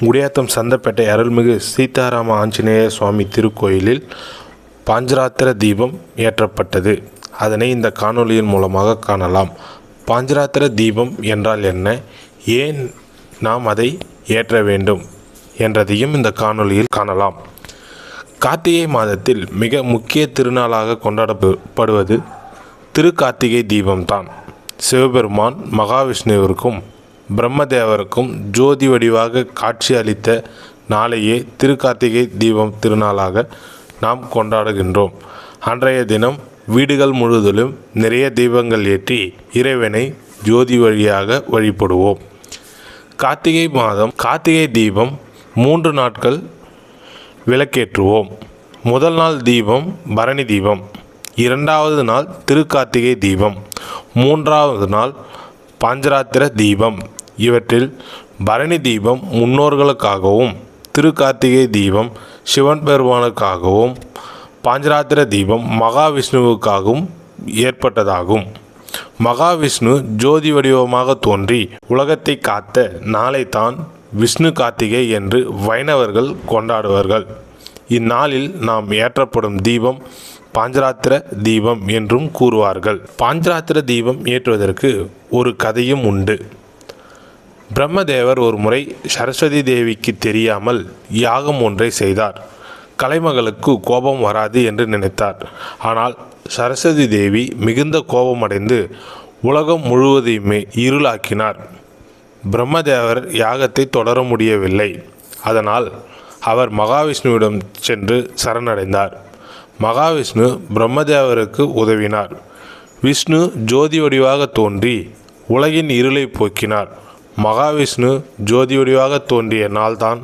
குடியாத்தம் சந்தப்பேட்டை அருள்மிகு சீதாராம ஆஞ்சநேய சுவாமி திருக்கோயிலில் பாஞ்சராத்திர தீபம் ஏற்றப்பட்டது. அதனை இந்த காணொளியின் மூலமாக காணலாம். பாஞ்சராத்திர தீபம் என்றால் என்ன? ஏன் நாம் அதை ஏற்ற வேண்டும் என்றதையும் இந்த காணொளியில் காணலாம். கார்த்திகை மாதத்தில் மிக முக்கிய திருநாளாக கொண்டாடப்படுவது திருக்கார்த்திகை தீபம்தான். சிவபெருமான் மகாவிஷ்ணுவிற்கும் பிரம்மதேவருக்கும் ஜோதி வடிவாக காட்சி அளித்த நாளையே திருக்கார்த்திகை தீபம் திருநாளாக நாம் கொண்டாடுகின்றோம். அன்றைய தினம் வீடுகள் முழுவதிலும் நிறைய தீபங்கள் ஏற்றி இறைவனை ஜோதி வழியாக வழிபடுவோம். கார்த்திகை மாதம் கார்த்திகை தீபம் மூன்று நாட்கள் விளக்கேற்றுவோம். முதல் நாள் தீபம் பரணி தீபம் இரண்டாவது நாள் திருக்கார்த்திகை தீபம் மூன்றாவது நாள் பாஞ்சராத்திர தீபம் இவற்றில் பரணி தீபம் முன்னோர்களுக்காகவும் திருக்கார்த்திகை தீபம் சிவன் பெருமானுக்காகவும் பாஞ்சராத்திர தீபம் மகாவிஷ்ணுவுக்காகவும் ஏற்பட்டதாகும். மகாவிஷ்ணு ஜோதி வடிவமாக தோன்றி உலகத்தை காத்த நாளை தான் விஷ்ணு கார்த்திகை என்று வைணவர்கள் கொண்டாடுவார்கள். இந்நாளில் நாம் ஏற்றப்படும் தீபம் பாஞ்சராத்திர தீபம் என்றும் கூறுவார்கள். பாஞ்சராத்திர தீபம் ஏற்றுவதற்கு ஒரு கதையும் உண்டு. பிரம்மதேவர் ஒரு முறை சரஸ்வதி தேவிக்கு தெரியாமல் யாகம் ஒன்றை செய்தார். கலைமகளுக்கு கோபம் வராது என்று நினைத்தார். ஆனால் சரஸ்வதி தேவி மிகுந்த கோபமடைந்து உலகம் முழுவதையுமே இருளாக்கினார். பிரம்மதேவர் யாகத்தை தொடர முடியவில்லை. அதனால் அவர் மகாவிஷ்ணுவிடம் சென்று சரணடைந்தார். மகாவிஷ்ணு பிரம்மதேவருக்கு உதவினார். விஷ்ணு ஜோதி வடிவாக தோன்றி உலகின் இருளை போக்கினார். மகாவிஷ்ணு ஜோதி வடிவாக தோன்றிய நாள்தான்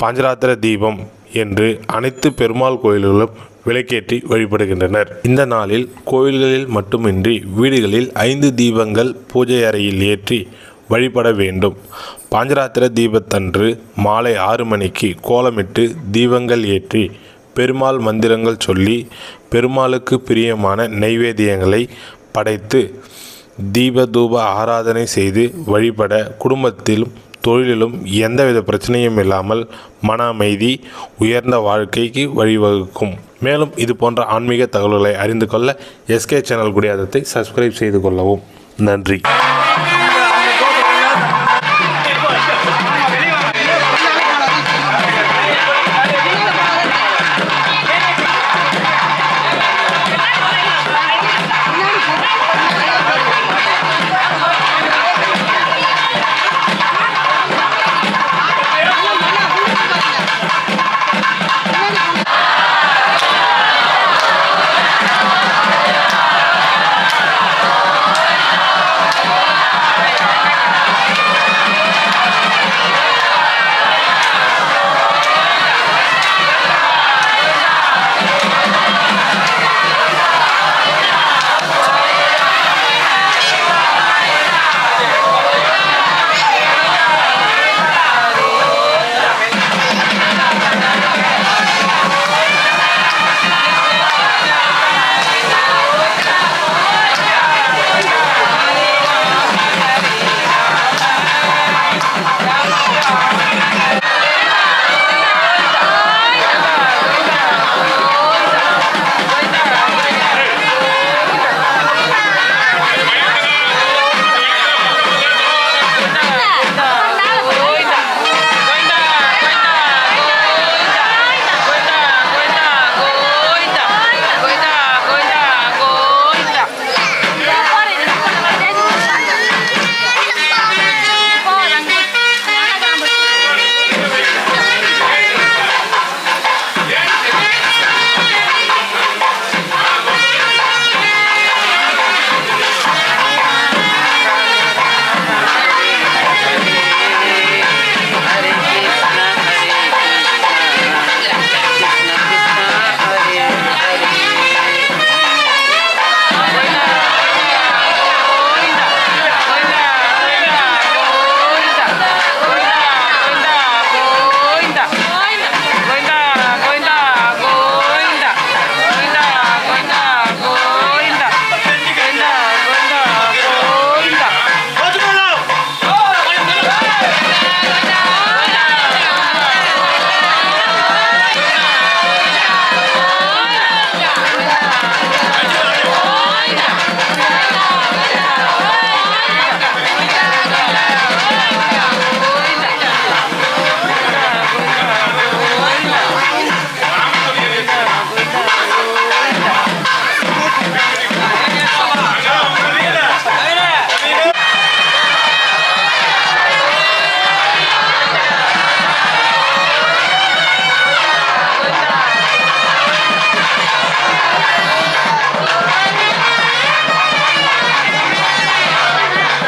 பாஞ்சராத்திர தீபம் என்று அனைத்து பெருமாள் கோயில்களும் விளக்கேற்றி வழிபடுகின்றனர். இந்த நாளில் கோயில்களில் மட்டுமின்றி வீடுகளில் ஐந்து தீபங்கள் பூஜை அறையில் ஏற்றி வழிபட வேண்டும். பாஞ்சராத்திர தீபத்தன்று மாலை ஆறு மணிக்கு கோலமிட்டு தீபங்கள் ஏற்றி பெருமாள் மந்திரங்கள் சொல்லி பெருமாளுக்கு பிரியமான நைவேத்தியங்களை படைத்து தீப தூப ஆராதனை செய்து வழிபட குடும்பத்திலும் தொழிலிலும் எந்தவித பிரச்சனையும் இல்லாமல் மன அமைதி உயர்ந்த வாழ்க்கைக்கு வழிவகுக்கும். மேலும் இது போன்ற ஆன்மீக தகவல்களை அறிந்து கொள்ள எஸ்கே சேனல் குடியாதத்தை சப்ஸ்கிரைப் செய்து கொள்ளவும். நன்றி.